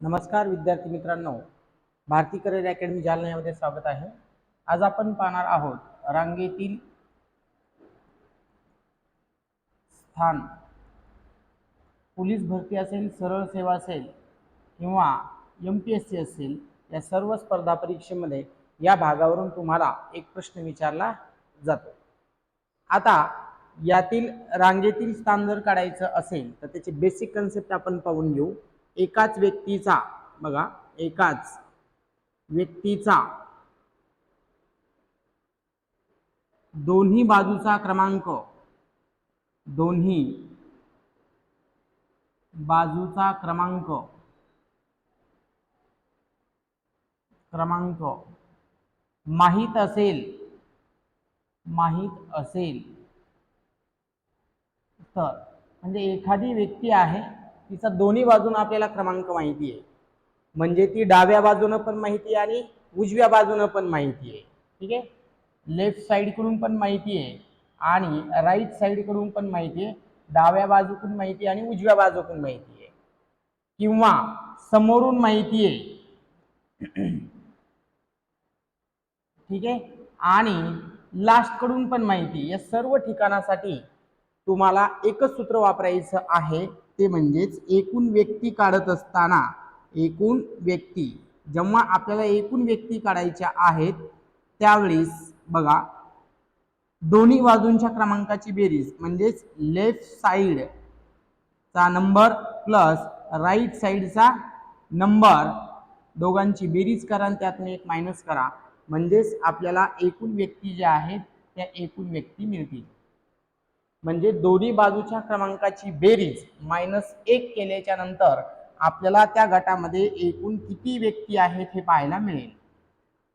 नमस्कार विद्यार्थी मित्रांनो. भारती करिअर अकॅडमी जालना यामध्ये स्वागत आहे. आज आपण पाहणार आहोत रांगेतील स्थान. पोलीस भरती असेल सरळ सेवा असेल किंवा एम पी एस सी असेल या सर्व स्पर्धा परीक्षेमध्ये या भागावरून तुम्हाला एक प्रश्न विचारला जातो. आता यातील रांगेतील स्थान जर काढायचं असेल तर त्याचे बेसिक कन्सेप्ट आपण पाहून घेऊ. एकाच व्यक्तीचा बघा एकाच व्यक्तीचा दोन्ही बाजूचा क्रमांक दोन्ही बाजूचा क्रमांक क्रमांक. माहीत असेल माहीत असेल. तर म्हणजे एखादी व्यक्ती आहे तिचा दोन्ही बाजून आपल्याला क्रमांक माहिती आहे. म्हणजे ती डाव्या बाजूनं पण माहिती आहे आणि उजव्या बाजूनं पण माहिती आहे. ठीक आहे? लेफ्ट साईडकडून पण माहिती आहे आणि राईट साईडकडून पण माहिती आहे. डाव्या बाजूकडून माहिती आहे आणि उजव्या बाजूकडून माहिती आहे. किंवा समोरून माहिती आहे. ठीक आहे? आणि लास्टकडून पण माहिती या सर्व ठिकाणासाठी तुम्हाला एकच सूत्र वापरायचं आहे. ते म्हणजेच एकूण व्यक्ती काढत असताना एकूण व्यक्ती जेव्हा आपल्याला एकूण व्यक्ती काढायच्या आहेत त्यावेळेस बघा दोन्ही बाजूंच्या क्रमांकाची बेरीज म्हणजेच लेफ्ट साईडचा नंबर प्लस राईट साईडचा नंबर दोघांची बेरीज करा आणि त्यातून एक मायनस करा. म्हणजेच आपल्याला एकूण व्यक्ती ज्या आहेत त्या एकूण व्यक्ती मिळतील. म्हणजे दोन्ही बाजूच्या क्रमांकाची बेरीज मायनस एक केल्याच्यानंतर आपल्याला त्या गटामध्ये एकूण किती व्यक्ती आहेत हे पाहायला मिळेल.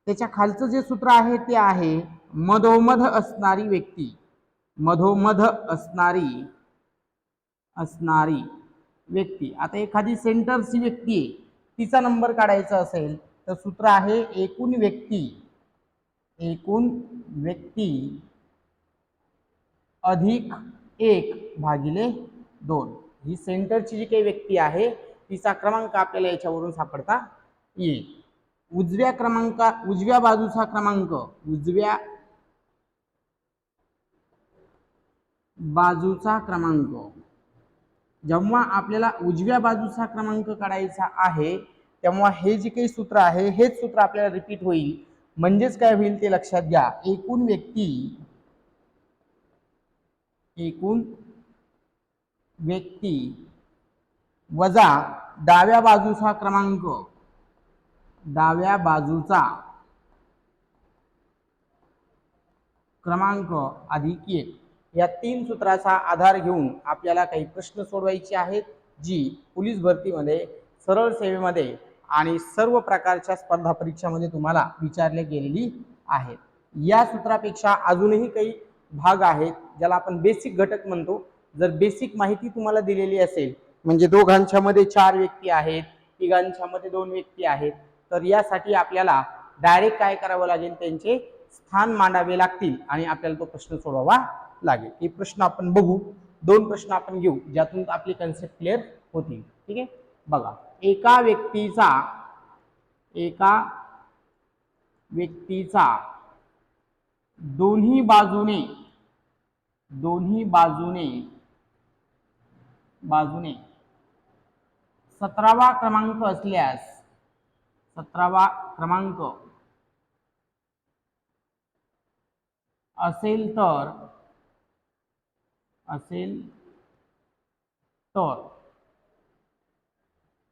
त्याच्या खालचं जे सूत्र आहे ते आहे मधोमध असणारी व्यक्ती. मधोमध असणारी असणारी व्यक्ती. आता एखादी सेंटरची व्यक्ती आहे तिचा नंबर काढायचा असेल तर सूत्र आहे एकूण व्यक्ती. एकूण व्यक्ती. अधिक एक भागिले दोन. ही सेंटरची जी काही व्यक्ती आहे तिचा क्रमांक आपल्याला याच्यावरून सापडता येईल. उजव्या क्रमांका उजव्या बाजूचा क्रमांक उजव्या बाजूचा क्रमांक. जेव्हा आपल्याला उजव्या बाजूचा क्रमांक काढायचा आहे तेव्हा हे जे काही सूत्र आहे हेच सूत्र आपल्याला रिपीट होईल. म्हणजेच काय होईल ते लक्षात घ्या. एकूण व्यक्ती एकूण व्यक्ती वजा डाव्या बाजूचा क्रमांक डाव्या बाजूचा क्रमांक अधिक एक. या तीन सूत्राचा आधार घेऊन आपल्याला काही प्रश्न सोडवायचे आहेत जी पोलीस भरतीमध्ये सरळ सेवेमध्ये आणि सर्व प्रकारच्या स्पर्धा परीक्षामध्ये तुम्हाला विचारले गेलेली आहेत. या सूत्रापेक्षा अजूनही काही भाग आहेत ज्याला आपण बेसिक घटक म्हणतो. जर बेसिक माहिती तुम्हाला दिलेली असेल म्हणजे दोघांच्या मध्ये चार व्यक्ती आहेत तिघांच्या मध्ये दोन व्यक्ती आहेत तर यासाठी आपल्याला डायरेक्ट काय करावं लागेल? त्यांचे स्थान मांडावे लागतील आणि आपल्याला तो प्रश्न सोडवावा लागेल. हे प्रश्न आपण बघू. दोन प्रश्न आपण घेऊ ज्यातून आपली कन्सेप्ट क्लिअर होतील. ठीक आहे? बघा. एका व्यक्तीचा एका व्यक्तीचा दोन्ही बाजूने दोन्ही बाजूने बाजूने. सतरावा क्रमांक असल्यास सतरावा क्रमांक असेल तर असेल तर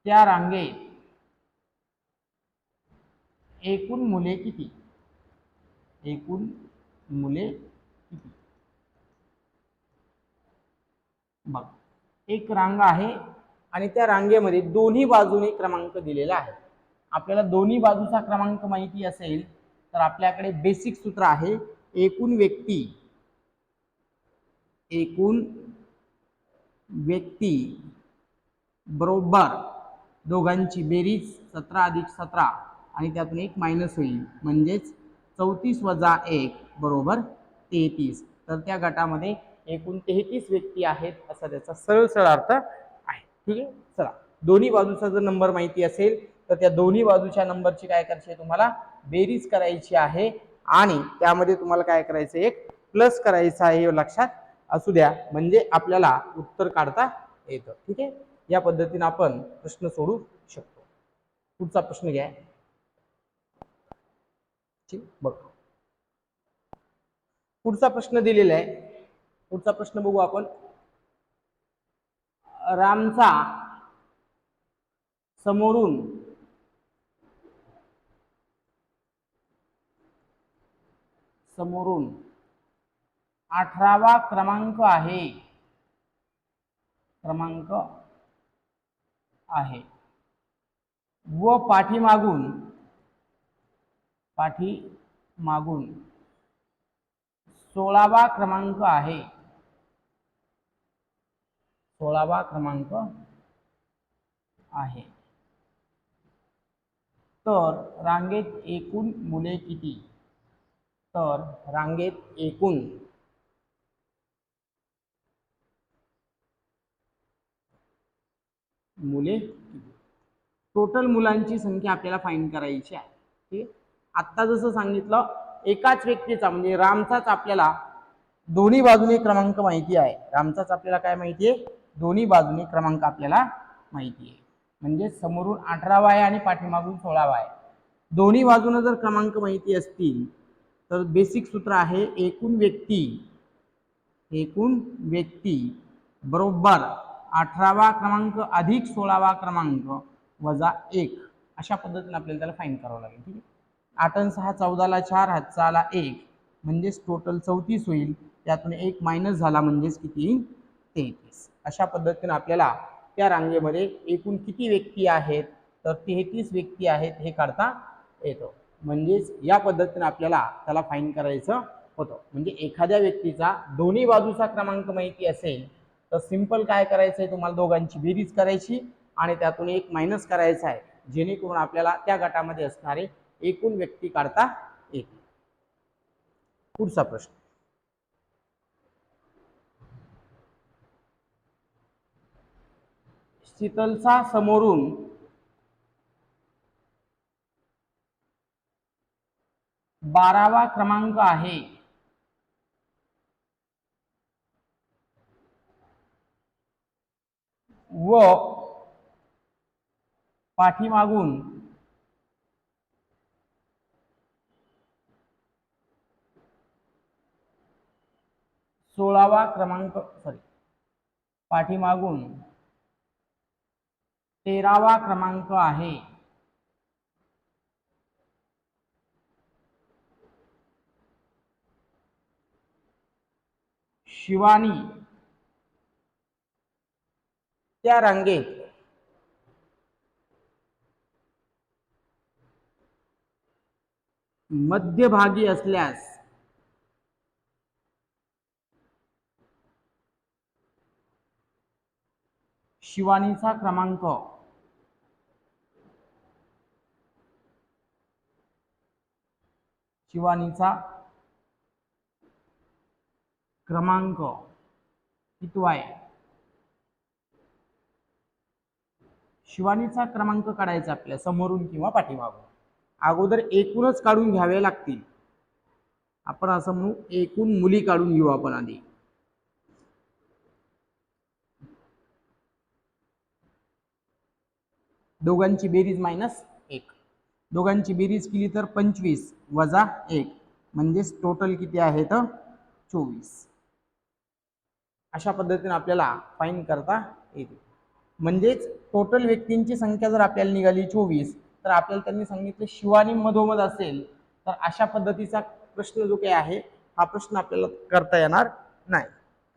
त्या रांगेत एकूण मुले किती? एकूण मुले किती? बघ एक रांग आहे आणि त्या रांगेमध्ये दोन्ही बाजूने क्रमांक दिलेला आहे. आपल्याला दोन्ही बाजूचा क्रमांक माहिती असेल तर आपल्याकडे बेसिक सूत्र आहे एकूण व्यक्ती. एकूण व्यक्ती बरोबर दोघांची बेरीज सतरा अधिक सतरा आणि त्यातून एक मायनस होईल. म्हणजेच चौतीस वजा एक बरोबर तेहतीस. तर त्या गटामध्ये एकूण तेहतीस व्यक्ती आहेत असा त्याचा सरळ सरळ अर्थ आहे. ठीक आहे? चला. दोन्ही बाजूचा जर नंबर माहिती असेल तर त्या दोन्ही बाजूच्या नंबरची काय करायची तुम्हाला? बेरीज करायची आहे आणि त्यामध्ये तुम्हाला काय करायचं एक प्लस करायचं आहे हे लक्षात असू द्या. म्हणजे आपल्याला उत्तर काढता येतं. ठीक आहे? या पद्धतीने आपण प्रश्न सोडू शकतो. पुढचा प्रश्न घ्या. ठीक? बघ. पुढचा प्रश्न दिलेला आहे. पुढचा प्रश्न बघू आपण. रामचा समोरून समोरून अठरावा क्रमांक आहे. क्रमांक आहे. व पाठीमागून पाठीमागून सोळावा क्रमांक आहे. सोळावा क्रमांक आहे. तर रांगेत एकूण मुले किती? तर रांगेत एकूण मुले टोटल मुलांची संख्या आपल्याला फाईंड करायची आहे. ठीक आत्ता जसं सांगितलं एकाच व्यक्तीचा म्हणजे रामचाच आपल्याला दोन्ही बाजूने क्रमांक माहिती आहे. रामचाच आपल्याला काय माहिती आहे? दोन्ही बाजूने क्रमांक आपल्याला माहिती आहे. म्हणजे समोरून अठरावा आहे आणि पाठीमागून सोळावा आहे. दोन्ही बाजूने जर क्रमांक माहिती असतील तर बेसिक सूत्र आहे एकूण व्यक्ती. एकूण व्यक्ती. बरोबर. अठरावा क्रमांक अधिक सोळावा क्रमांक वजा एक. अशा पद्धतीने आपल्याला त्याला फाईन करावं लागेल ठीक आहे? आठ आणि सहा चौदाला चार हात सहाला एक. म्हणजेच टोटल चौतीस होईल. त्यातून एक मायनस झाला म्हणजेच किती? तेहतीस. अशा पद्धतीने आपल्याला त्या रांगेमध्ये एकूण किती व्यक्ती आहेत तर तेहतीस व्यक्ती आहेत हे काढता येतो. म्हणजेच या पद्धतीने आपल्याला त्याला फाईन करायचं होतं. म्हणजे एखाद्या व्यक्तीचा दोन्ही बाजूचा क्रमांक माहिती असेल तर सिंपल काय करायचं आहे तुम्हाला दोघांची? बेरीज करायची आणि त्यातून एक मायनस करायचा आहे. जेणेकरून आपल्याला त्या गटामध्ये असणारे एकूण व्यक्ती काढता येतील. पुढचा प्रश्न. शीतलचा समोरून बारावा क्रमांक आहे. व पाठीमागून सोळावा क्रमांक सॉरी पाठीमागून तेरावा क्रमांक आहे. शिवानी. त्या रांगेत. मध्यभागी असल्यास. शिवानीचा क्रमांक. शिवानीचा क्रमांक किती आहे? शिवानीचा क्रमांक काढायचा आपल्या समोरून किंवा पाठीमागून. अगोदर एकूणच काढून घ्यावे लागतील. आपण असं म्हणू एकूण मुली काढून घेऊ आपण आधी. दोघांची बेरीज मायनस दोघांची बेरीज केली तर पंचवीस वजा एक. म्हणजेच टोटल किती आहे तर चोवीस. अशा पद्धतीने आपल्याला फाईन करता येते. म्हणजेच टोटल व्यक्तींची संख्या जर आपल्याला निघाली चोवीस तर आपल्याला त्यांनी सांगितलं शिवानी मधोमध असेल तर अशा पद्धतीचा प्रश्न जो काही आहे हा प्रश्न आपल्याला करता येणार नाही.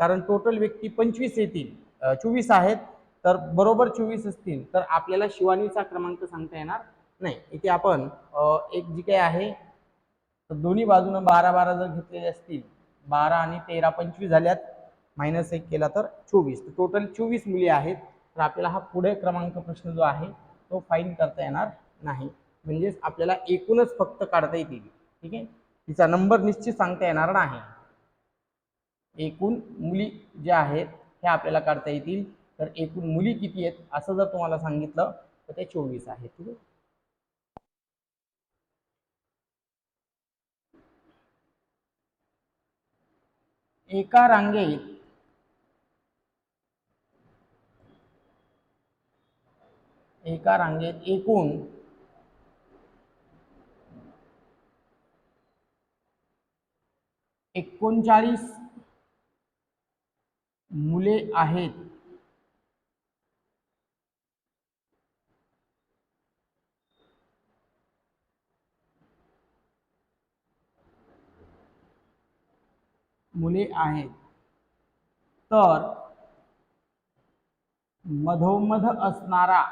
कारण टोटल व्यक्ती पंचवीस येतील चोवीस आहेत तर बरोबर चोवीस असतील तर आपल्याला शिवानीचा क्रमांक सांगता येणार नाही इथे आपण एक जी काही आहे तर दोन्ही बाजूनं बारा बारा जर घेतलेले असतील बारा आणि तेरा पंचवीस झाल्यात मायनस एक केला तर चोवीस. तर टोटल चोवीस मुली आहेत तर आपल्याला हा पुढे क्रमांक प्रश्न जो आहे तो फाईन करता येणार नाही. म्हणजेच आपल्याला एकूणच फक्त काढता येतील. ठीक आहे? तिचा नंबर निश्चित सांगता येणार नाही. एकूण मुली ज्या आहेत ह्या आपल्याला काढता येतील. तर एकूण मुली किती आहेत असं जर तुम्हाला सांगितलं तर ते चोवीस आहेत ठीक आहे? एका रांगेत. एका रांगेत एकूण एकोणचाळीस मुले आहेत. मुले आहेत. तर मधोमध असणारा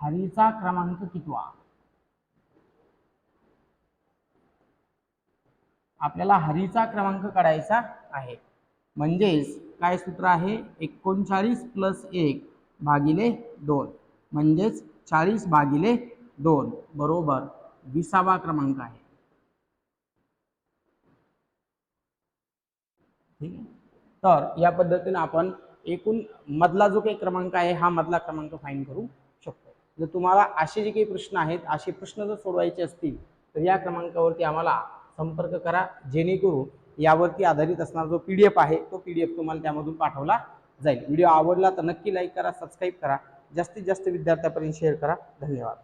हरीचा क्रमांक कितवा? आपल्याला हरीचा क्रमांक काढायचा आहे. म्हणजेच काय सूत्र आहे? एकोणचाळीस प्लस एक भागिले दोन. म्हणजेच चाळीस भागिले दोन. बरोबर. विसावा क्रमांक आहे. ठीक आहे? तर या पद्धतीने आपण एकूण मधला जो काही क्रमांक आहे हा मधला क्रमांक फाईन करू शकतो. जर तुम्हाला असे जे काही प्रश्न आहेत असे प्रश्न जर सोडवायचे असतील तर या क्रमांकावरती आम्हाला संपर्क करा. जेणेकरून यावरती आधारित असणारा जो पी डी एफ आहे तो पी डी एफ तुम्हाला त्यामधून पाठवला जाईल. व्हिडिओ आवडला तर नक्की लाईक करा सबस्क्राईब करा. जास्तीत जास्त विद्यार्थ्यापर्यंत शेअर करा. धन्यवाद.